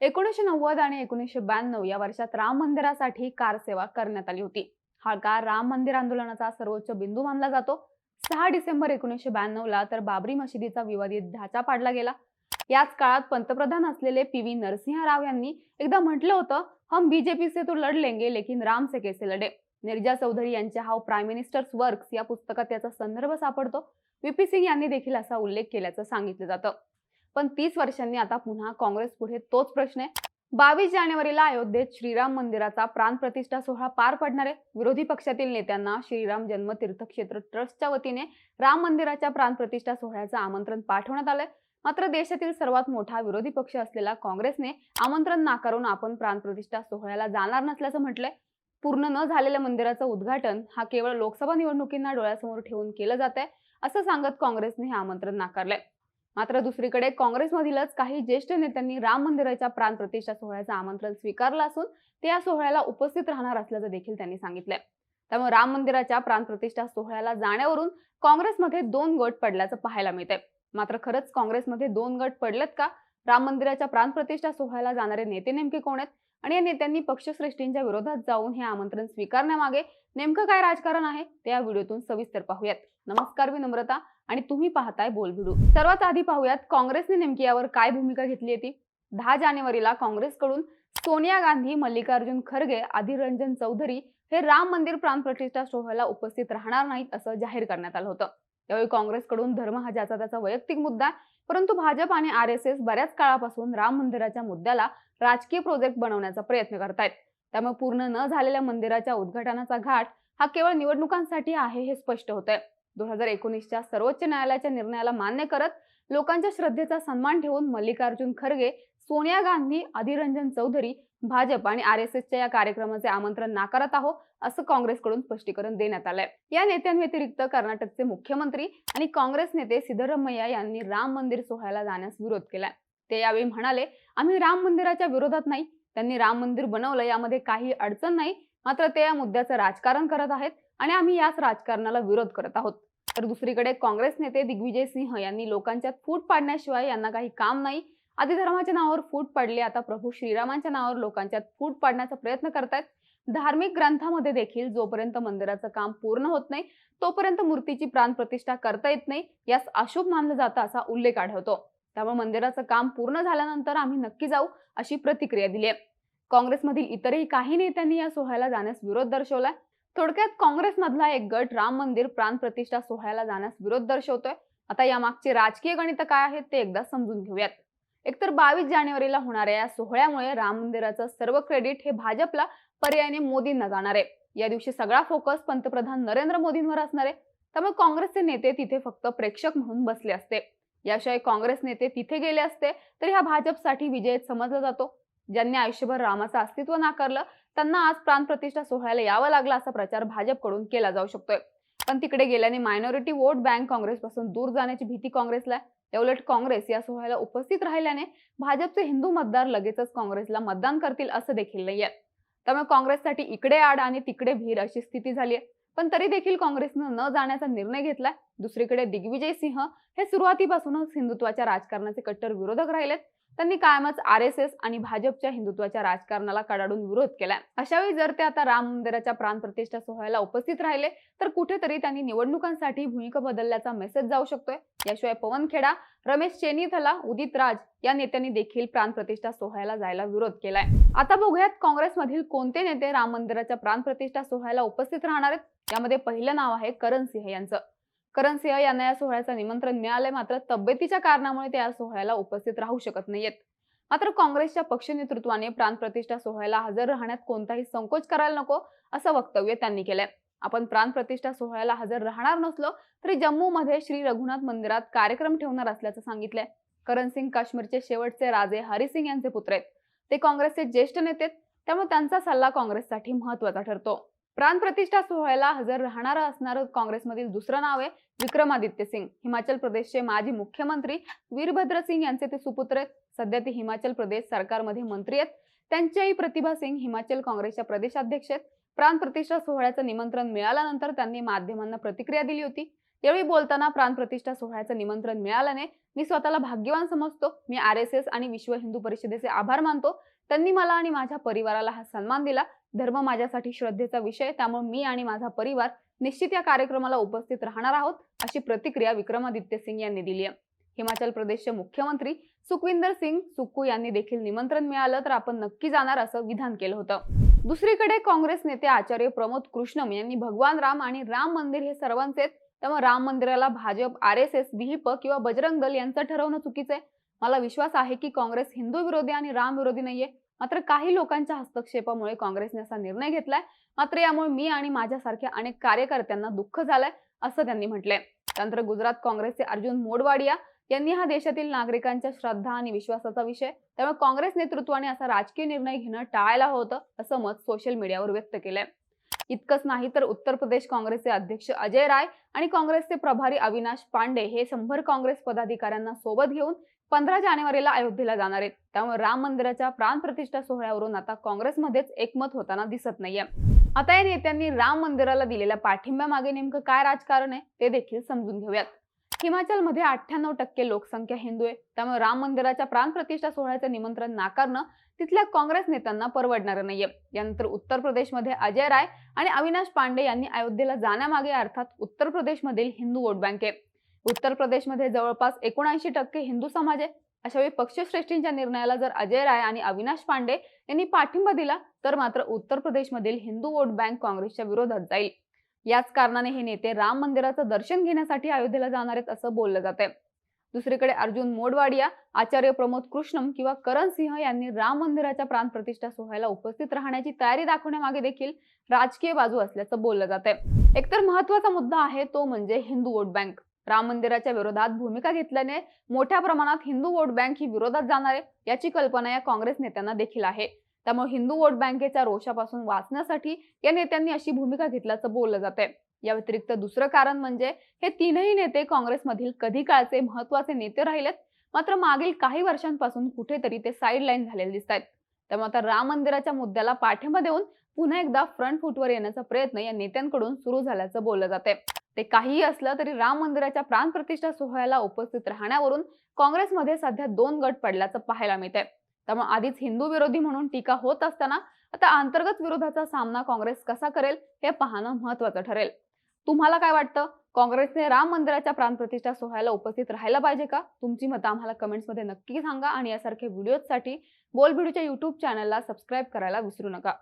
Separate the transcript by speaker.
Speaker 1: एकोणीसशे नव्वद आणि एकोणीसशे ब्याण्णव या वर्षात राम मंदिरासाठी कार सेवा करण्यात आली होती. हा काळ राम मंदिर आंदोलनाचा सर्वोच्च बिंदू मानला जातो. सहा डिसेंबर एकोणीसशे ब्याण्णव ला तर बाबरी मशिदीचा विवादित ढाचा पाडला गेला. याच काळात पंतप्रधान असलेले पी व्ही नरसिंह राव यांनी एकदा म्हटलं होतं हम बीजेपी से तो लढ लेंगे लेकिन राम से कैसे लढे? निर्जा चौधरी यांच्या हाव प्राईम मिनिस्टर्स वर्क्स या पुस्तकात याचा संदर्भ सापडतो. व्हीपी सिंग यांनी देखील असा उल्लेख केल्याचं सांगितलं जातं. पण तीस वर्षांनी आता पुन्हा काँग्रेस पुढे तोच प्रश्न आहे. बावीस जानेवारीला अयोध्येत श्रीराम मंदिराचा प्राण प्रतिष्ठा सोहळा पार पडणार आहे. विरोधी पक्षातील नेत्यांना श्रीराम जन्म तीर्थक्षेत्र ट्रस्टच्या वतीने राम मंदिराच्या प्राण प्रतिष्ठा सोहळ्याचं आमंत्रण पाठवण्यात आलंय. मात्र देशातील सर्वात मोठा विरोधी पक्ष असलेला काँग्रेसने आमंत्रण नाकारून आपण प्राण प्रतिष्ठा सोहळ्याला जाणार नसल्याचं म्हटलंय. पूर्ण न झालेल्या मंदिराचं उद्घाटन हा केवळ लोकसभा निवडणुकींना डोळ्यासमोर ठेवून केलं जात आहे असं सांगत काँग्रेसने हे आमंत्रण नाकारलंय. मात्र दुसरीकडे काँग्रेसमधीलच काही ज्येष्ठ नेत्यांनी राम मंदिराच्या प्राण प्रतिष्ठा सोहळ्याचं आमंत्रण स्वीकारलं असून ते या सोहळ्याला उपस्थित राहणार असल्याचं देखील त्यांनी सांगितलंय. त्यामुळे राम मंदिराच्या प्राण प्रतिष्ठा सोहळ्याला जाण्यावरून काँग्रेसमध्ये दोन गट पडल्याचं पाहायला मिळतंय. मात्र खरंच काँग्रेसमध्ये दोन गट पडलेत का? राम मंदिराच्या प्राण प्रतिष्ठा सोहळ्याला जाणारे नेते नेमके कोण आहेत? आणि या नेत्यांनी पक्षश्रेष्ठींच्या विरोधात जाऊन हे आमंत्रण स्वीकारण्यामागे नेमकं काय राजकारण आहे ते या व्हिडिओतून सविस्तर पाहूयात. नमस्कार मी नम्रता आणि तुम्ही पाहताय बोल व्हिडिओ. सर्वात आधी पाहूयात काँग्रेसने नेमकी यावर काय भूमिका घेतली होती दहा जानेवारीला काँग्रेसकडून सोनिया गांधी मल्लिकार्जुन खरगे अधिरंजन रंजन चौधरी हे राम मंदिर प्राण प्रतिष्ठा सोहळ्याला उपस्थित राहणार नाहीत असं जाहीर करण्यात आलं होतं. त्यावेळी काँग्रेसकडून धर्म हा ज्याचा त्याचा वैयक्तिक मुद्दा परंतु भाजप आणि आर एस एस बऱ्याच काळापासून राम मंदिराच्या मुद्द्याला राजकीय प्रोजेक्ट बनवण्याचा प्रयत्न करतायत. त्यामुळे पूर्ण न झालेल्या मंदिराच्या उद्घाटनाचा घाट हा केवळ निवडणुकांसाठी आहे हे स्पष्ट होत आहे दोन हजार एकोणीसच्या सर्वोच्च न्यायालयाच्या निर्णयाला मान्य करत लोकांच्या श्रद्धेचा सन्मान ठेवून मल्लिकार्जुन खरगे सोनिया गांधी अधीर रंजन चौधरी भाजप आणि आर एस एसच्या या कार्यक्रमाचे आमंत्रण नाकारत आहोत असं काँग्रेसकडून स्पष्टीकरण देण्यात आलंय. या नेत्यांव्यतिरिक्त कर्नाटकचे मुख्यमंत्री आणि काँग्रेस नेते सिद्धरमैया यांनी राम मंदिर सोहळ्याला जाण्यास विरोध केलाय. ते यावेळी म्हणाले आम्ही राम मंदिराच्या विरोधात नाही. त्यांनी राम मंदिर बनवलं यामध्ये काही अडचण नाही. मात्र ते या मुद्द्याचं राजकारण करत आहेत आणि आम्ही याच राजकारणाला विरोध करत आहोत. तर दुसरीकडे काँग्रेस नेते दिग्विजय सिंह यांनी लोकांच्यात फूट पाडण्याशिवाय यांना काही काम नाही आधी धर्माच्या नावावर फूट पडली. आता प्रभू श्रीरामांच्या नावावर लोकांच्यात फूट पाडण्याचा प्रयत्न करतायत. धार्मिक ग्रंथामध्ये देखील जोपर्यंत मंदिराचं काम पूर्ण होत नाही तोपर्यंत मूर्तीची प्राण प्रतिष्ठा करता येत नाही यास अशुभ मानलं जातं असा उल्लेख आढळतो. त्यामुळे मंदिराचं काम पूर्ण झाल्यानंतर आम्ही नक्की जाऊ अशी प्रतिक्रिया दिली आहे. काँग्रेसमधील इतरही काही नेत्यांनी या सोहळ्याला जाण्यास विरोध दर्शवलाय. थोडक्यात काँग्रेसमधला एक गट राम मंदिर प्राण प्रतिष्ठा सोहळ्याला जाण्यास विरोध दर्शवतोय. आता यामागचे राजकीय गणित काय आहेत ते एकदा समजून घेऊयात. एकतर बावीस जानेवारीला होणाऱ्या या सोहळ्यामुळे राम मंदिराचं सर्व क्रेडिट हे भाजपला पर्यायाने मोदींना जाणार आहे. या दिवशी सगळा फोकस पंतप्रधान नरेंद्र मोदींवर असणार आहे. त्यामुळे काँग्रेसचे नेते तिथे फक्त प्रेक्षक म्हणून बसले असते. याशिवाय काँग्रेस नेते तिथे गेले असते तर ह्या भाजपसाठी विजय समजला जातो. ज्यांनी आयुष्यभर रामाचं अस्तित्व नाकारलं त्यांना आज प्राण प्रतिष्ठा सोहळ्याला यावं लागला असा प्रचार भाजपकडून केला जाऊ शकतोय. पण तिकडे गेल्याने मायनॉरिटी वोट बँक काँग्रेसपासून दूर जाण्याची भीती काँग्रेसला उलट काँग्रेस या सोहळ्याला उपस्थित राहिल्याने भाजपचे हिंदू मतदार लगेचच काँग्रेसला मतदान करतील असं देखील नाहीये. त्यामुळे काँग्रेससाठी इकडे आड आणि तिकडे भीर अशी स्थिती झाली आहे. पण तरी देखील काँग्रेसनं न जाण्याचा निर्णय घेतलाय. दुसरीकडे दिग्विजय सिंह हे सुरुवातीपासूनच हिंदुत्वाच्या राजकारणाचे कट्टर विरोधक राहिलेत. त्यांनी कायमच आर एस एस आणि भाजपच्या हिंदुत्वाच्या राजकारणाला कडाडून विरोध केलाय अशावेळी जर ते आता राम मंदिराच्या प्राण प्रतिष्ठा सोहळ्याला उपस्थित राहिले तर कुठेतरी त्यांनी निवडणुकांसाठी भूमिका बदलल्याचा मेसेज जाऊ शकतोय. याशिवाय पवन खेडा रमेश चेनीथला उदित राज या नेत्यांनी देखील प्राण प्रतिष्ठा सोहळ्याला जायला विरोध केलाय. आता बघूयात काँग्रेसमधील कोणते नेते राम मंदिराच्या प्राण प्रतिष्ठा सोहळ्याला उपस्थित राहणार आहेत? यामध्ये पहिलं नाव आहे करण सिंह यांचं. करण सिंह यांना या सोहळ्याचं निमंत्रण मिळालंय. मात्र तब्येतीच्या कारणामुळे ते या सोहळ्याला उपस्थित राहू शकत नाहीयेत. मात्र काँग्रेसच्या पक्ष नेतृत्वाने प्राण प्रतिष्ठा सोहळ्याला हजर राहण्यात कोणताही संकोच करायला नको असं वक्तव्य त्यांनी केलंय. आपण प्राण प्रतिष्ठा सोहळ्याला हजर राहणार नसलो तरी जम्मूमध्ये श्री रघुनाथ मंदिरात कार्यक्रम ठेवणार असल्याचं सांगितलंय. करण सिंग काश्मीरचे शेवटचे राजे हरिसिंग यांचे पुत्र आहेत. ते काँग्रेसचे ज्येष्ठ नेते आहेत, त्यामुळे त्यांचा सल्ला काँग्रेससाठी महत्त्वाचा ठरतो. प्राण प्रतिष्ठा सोहळ्याला हजर राहणारं असणारं काँग्रेसमधील दुसरं नाव आहे विक्रमादित्य सिंग. हिमाचल प्रदेशचे माजी मुख्यमंत्री वीरभद्र सिंग यांचे ते सुपुत्र आहेत. सध्या ते हिमाचल प्रदेश सरकारमध्ये मंत्री आहेत. त्यांच्याही प्रतिभा सिंग हिमाचल काँग्रेसच्या प्रदेशाध्यक्ष आहेत. प्राण प्रतिष्ठा सोहळ्याचं निमंत्रण मिळाल्यानंतर त्यांनी माध्यमांना प्रतिक्रिया दिली होती. यावेळी बोलताना प्राणप्रतिष्ठा सोहळ्याचं निमंत्रण मिळाल्याने मी स्वतःला भाग्यवान समजतो. मी आर एस एस आणि विश्व हिंदू परिषदेचे आभार मानतो. त्यांनी मला आणि माझ्या परिवाराला हा सन्मान दिला. धर्म माझ्यासाठी श्रद्धेचा विषय त्यामुळे मी आणि माझा परिवार निश्चित या कार्यक्रमाला उपस्थित राहणार आहोत अशी प्रतिक्रिया विक्रमादित्य सिंग यांनी दिली आहे. हिमाचल प्रदेशचे मुख्यमंत्री सुखविंदर सिंग सुक्कू यांनी देखील निमंत्रण मिळालं तर आपण नक्की जाणार असं विधान केलं होतं. दुसरीकडे काँग्रेस नेते आचार्य प्रमोद कृष्णम यांनी भगवान राम आणि राम मंदिर हे सर्वांचे आहेत. त्यामुळे राम मंदिराला Bhajap R S S Vihip किंवा बजरंग दल यांचं ठरवणं चुकीचं आहे. मला विश्वास आहे की काँग्रेस हिंदू विरोधी आणि राम विरोधी नाहीये. मात्र काही लोकांच्या हस्तक्षेपामुळे काँग्रेसने असा निर्णय घेतलाय. मात्र यामुळे मी आणि माझ्यासारख्या अनेक कार्यकर्त्यांना दुःख झालंय असं त्यांनी म्हटलंय. त्यानंतर गुजरात काँग्रेसचे अर्जुन मोडवाडिया यांनी हा देशातील नागरिकांच्या श्रद्धा आणि विश्वासाचा विषय त्यामुळे काँग्रेस नेतृत्वाने असा राजकीय निर्णय घेणं टाळायला होतं असं मत सोशल मीडियावर व्यक्त केलंय. इतकंच नाही तर उत्तर प्रदेश काँग्रेसचे अध्यक्ष अजय राय आणि काँग्रेसचे प्रभारी अविनाश पांडे हे शंभर काँग्रेस पदाधिकाऱ्यांना सोबत घेऊन पंधरा जानेवारीला अयोध्येला जाणार आहेत. त्यामुळे राम मंदिराच्या प्राणप्रतिष्ठा सोहळ्यावरून आता काँग्रेसमध्येच एकमत होताना दिसत नाहीये. आता या नेत्यांनी राम मंदिराला दिलेल्या पाठिंब्यामागे नेमकं काय राजकारण आहे ते देखील समजून घेऊयात. हिमाचलमध्ये अठ्ठ्याण्णव टक्के लोकसंख्या हिंदू आहे. त्यामुळे राम मंदिराच्या प्राणप्रतिष्ठा सोहळ्याचं निमंत्रण नाकारणं तिथल्या काँग्रेस नेत्यांना परवडणार नाहीये. यानंतर उत्तर प्रदेशमध्ये अजय राय आणि अविनाश पांडे यांनी अयोध्येला जाण्यामागे अर्थात उत्तर प्रदेशमधील हिंदू वोट बँक आहे. उत्तर प्रदेशमध्ये जवळपास एकोणऐंशी टक्के हिंदू समाज आहे. अशावेळी पक्षश्रेष्ठींच्या निर्णयाला जर अजय राय आणि अविनाश पांडे यांनी पाठिंबा दिला तर मात्र उत्तर प्रदेशमधील हिंदू वोट बँक काँग्रेसच्या विरोधात जाईल. याच कारणाने हे नेते राम मंदिराचं दर्शन घेण्यासाठी अयोध्येला जाणार आहेत असं बोललं जात आहे दुसरीकडे अर्जुन मोडवाडिया आचार्य प्रमोद कृष्णम किंवा करण सिंह यांनी राम मंदिराच्या प्राणप्रतिष्ठा सोहळ्याला उपस्थित राहण्याची तयारी दाखवण्यामागे देखील राजकीय बाजू असल्याचं बोललं जात आहे एकतर महत्त्वाचा मुद्दा आहे तो म्हणजे हिंदू वोट बँक. राम मंदिराच्या विरोधात भूमिका घेतल्याने मोठ्या प्रमाणात हिंदू वोट बँक ही विरोधात जाणार आहे याची कल्पना या काँग्रेस नेत्यांना देखील आहे. त्यामुळे हिंदू वोट बँकेच्या रोषापासून वाचण्यासाठी या नेत्यांनी अशी भूमिका घेतल्याचं बोललं जात आहे या व्यतिरिक्त दुसरं कारण म्हणजे हे तीनही नेते काँग्रेसमधील कधी काळचे महत्त्वाचे नेते राहिलेत मात्र मागील काही वर्षांपासून कुठेतरी ते साईड लाईन झालेले दिसत आहेत त्यामुळे आता राम मंदिराच्या मुद्द्याला पाठिंबा देऊन पुन्हा एकदा फ्रंट फुटवर येण्याचा प्रयत्न या नेत्यांकडून सुरू झाल्याचं बोललं जाते ते काहीही असलं तरी राम मंदिराच्या प्राणप्रतिष्ठा सोहळ्याला उपस्थित राहण्यावरून काँग्रेसमध्ये सध्या दोन गट पडल्याचं पाहायला मिळतंय. त्यामुळे आधीच हिंदू विरोधी म्हणून टीका होत असताना आता अंतर्गत विरोधाचा सामना काँग्रेस कसा करेल हे पाहणं महत्वाचं ठरेल. तुम्हाला काय वाटतं? काँग्रेसने राम मंदिराच्या प्राणप्रतिष्ठा सोहळ्याला उपस्थित राहायला पाहिजे का? तुमची मतं आम्हाला कमेंट्समध्ये नक्की सांगा आणि यासारखे व्हिडिओजसाठी बोलबिडूच्या युट्यूब चॅनलला सबस्क्राईब करायला विसरू नका.